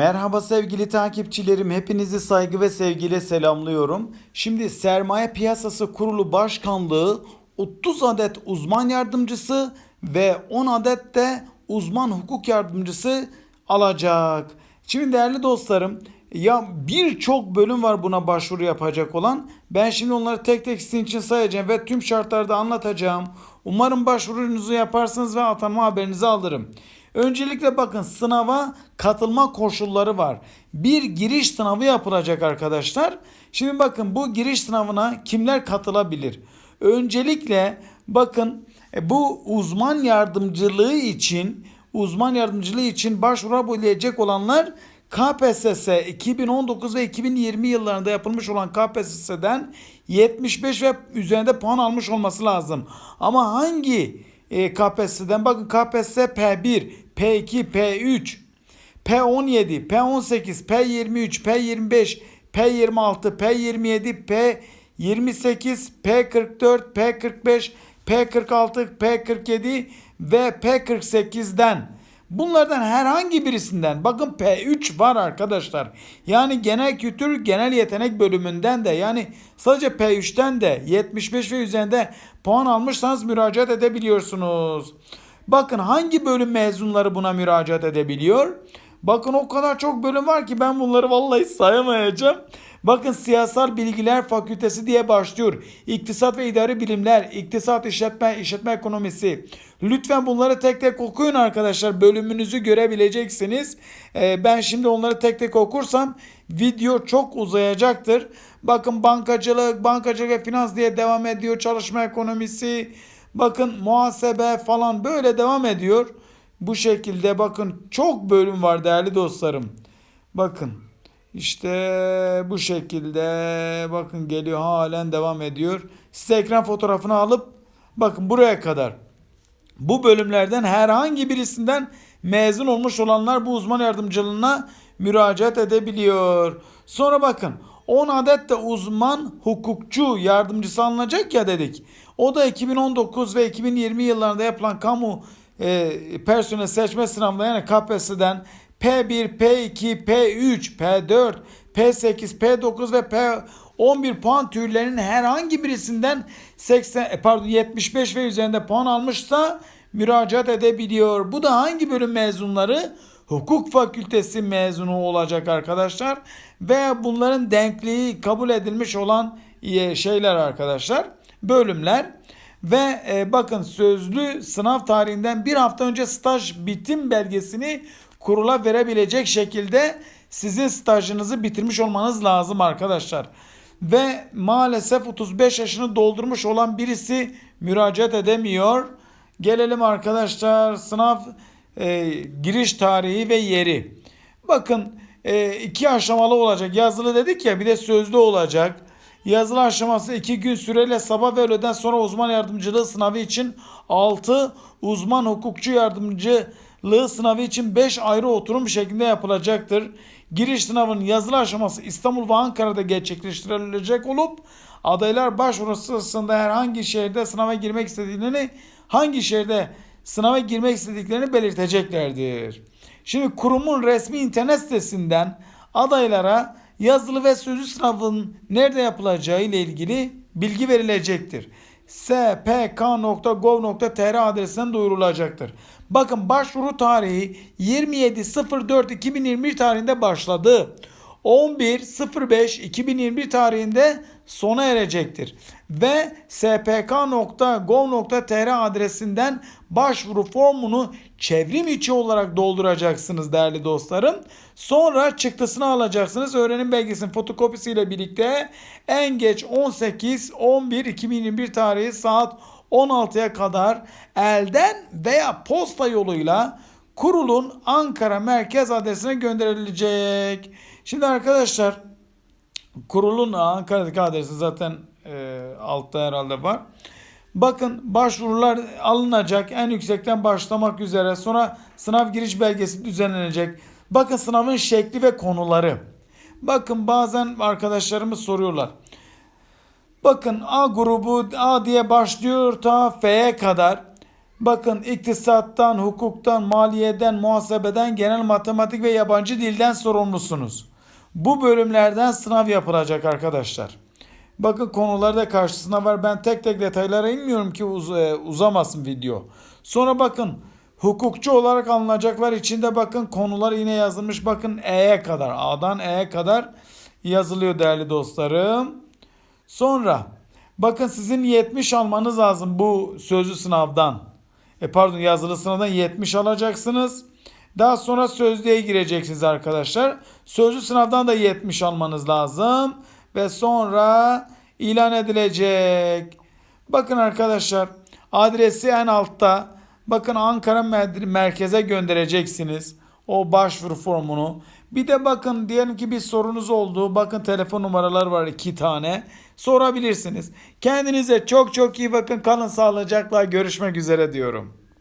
Merhaba sevgili takipçilerim. Hepinizi saygı ve sevgiyle selamlıyorum. Şimdi Sermaye Piyasası Kurulu Başkanlığı 30 adet uzman yardımcısı ve 10 adet de uzman hukuk yardımcısı alacak. Şimdi değerli dostlarım ya birçok bölüm var buna başvuru yapacak olan. Ben şimdi onları tek tek sizin için sayacağım ve tüm şartlarda anlatacağım. Umarım başvurunuzu yaparsınız ve atanma haberinizi alırım. Öncelikle bakın sınava katılma koşulları var. Bir giriş sınavı yapılacak arkadaşlar. Şimdi bakın bu giriş sınavına kimler katılabilir? Öncelikle bakın e, bu uzman yardımcılığı için uzman yardımcılığı için başvurabilecek olanlar KPSS 2019 ve 2020 yıllarında yapılmış olan KPSS'den 75 ve üzerinde puan almış olması lazım. Ama hangi e, KPSS'den bakın KPSS P1, P2, P3, P17, P18, P23, P25, P26, P27, P28, P44, P45, P46, P47 ve P48'den Bunlardan herhangi birisinden bakın P3 var arkadaşlar. Yani genel kültür genel yetenek bölümünden de yani sadece P3'ten de 75 ve üzerinde puan almışsanız müracaat edebiliyorsunuz. Bakın hangi bölüm mezunları buna müracaat edebiliyor? Bakın o kadar çok bölüm var ki ben bunları vallahi sayamayacağım. Bakın siyasal bilgiler fakültesi diye başlıyor. İktisat ve idari bilimler, iktisat işletme, işletme ekonomisi. Lütfen bunları tek tek okuyun arkadaşlar. Bölümünüzü görebileceksiniz. Ee, ben şimdi onları tek tek okursam video çok uzayacaktır. Bakın bankacılık, bankacılık ve finans diye devam ediyor. Çalışma ekonomisi, bakın muhasebe falan böyle devam ediyor. Bu şekilde bakın çok bölüm var değerli dostlarım. Bakın işte bu şekilde bakın geliyor halen devam ediyor. Size ekran fotoğrafını alıp bakın buraya kadar. Bu bölümlerden herhangi birisinden mezun olmuş olanlar bu uzman yardımcılığına müracaat edebiliyor. Sonra bakın 10 adet de uzman hukukçu yardımcısı alınacak ya dedik. O da 2019 ve 2020 yıllarında yapılan kamu e, personel seçme sınavında yani KPSS'den P1, P2, P3, P4, P8, P9 ve P11 puan türlerinin herhangi birisinden 80 e, pardon 75 ve üzerinde puan almışsa müracaat edebiliyor. Bu da hangi bölüm mezunları? Hukuk fakültesi mezunu olacak arkadaşlar ve bunların denkliği kabul edilmiş olan e, şeyler arkadaşlar. Bölümler ve e, bakın sözlü sınav tarihinden bir hafta önce staj bitim belgesini kurula verebilecek şekilde sizin stajınızı bitirmiş olmanız lazım arkadaşlar. Ve maalesef 35 yaşını doldurmuş olan birisi müracaat edemiyor. Gelelim arkadaşlar sınav e, giriş tarihi ve yeri. Bakın e, iki aşamalı olacak. Yazılı dedik ya bir de sözlü olacak. Yazılı aşaması 2 gün süreyle sabah ve öğleden sonra uzman yardımcılığı sınavı için 6, uzman hukukçu yardımcılığı sınavı için 5 ayrı oturum şeklinde yapılacaktır. Giriş sınavının yazılı aşaması İstanbul ve Ankara'da gerçekleştirilecek olup adaylar başvuru sırasında herhangi şehirde sınava girmek istediğini hangi şehirde sınava girmek istediklerini belirteceklerdir. Şimdi kurumun resmi internet sitesinden adaylara yazılı ve sözlü sınavın nerede yapılacağı ile ilgili bilgi verilecektir. spk.gov.tr adresinden duyurulacaktır. Bakın başvuru tarihi 27.04.2021 tarihinde başladı. 11.05.2021 tarihinde sona erecektir. Ve spk.gov.tr adresinden başvuru formunu çevrim içi olarak dolduracaksınız değerli dostlarım. Sonra çıktısını alacaksınız. Öğrenim belgesinin fotokopisiyle birlikte en geç 18.11.2021 tarihi saat 16'ya kadar elden veya posta yoluyla kurulun Ankara merkez adresine gönderilecek. Şimdi arkadaşlar kurulun Ankara'daki adresi zaten e, altta herhalde var. Bakın başvurular alınacak. En yüksekten başlamak üzere. Sonra sınav giriş belgesi düzenlenecek. Bakın sınavın şekli ve konuları. Bakın bazen arkadaşlarımız soruyorlar. Bakın A grubu A diye başlıyor ta F'ye kadar. Bakın iktisattan, hukuktan, maliyeden, muhasebeden, genel matematik ve yabancı dilden sorumlusunuz. Bu bölümlerden sınav yapılacak arkadaşlar. Bakın konularda karşısına var. Ben tek tek detaylara inmiyorum ki uz- e, uzamasın video. Sonra bakın hukukçu olarak alınacaklar içinde bakın konular yine yazılmış. Bakın E'ye kadar A'dan E'ye kadar yazılıyor değerli dostlarım. Sonra bakın sizin 70 almanız lazım bu sözlü sınavdan. E pardon yazılı sınavdan 70 alacaksınız. Daha sonra sözlüğe gireceksiniz arkadaşlar. Sözlü sınavdan da 70 almanız lazım. Ve sonra ilan edilecek. Bakın arkadaşlar adresi en altta. Bakın Ankara mer- merkeze göndereceksiniz. O başvuru formunu. Bir de bakın diyelim ki bir sorunuz oldu. Bakın telefon numaralar var iki tane. Sorabilirsiniz. Kendinize çok çok iyi bakın. Kalın sağlıcakla görüşmek üzere diyorum.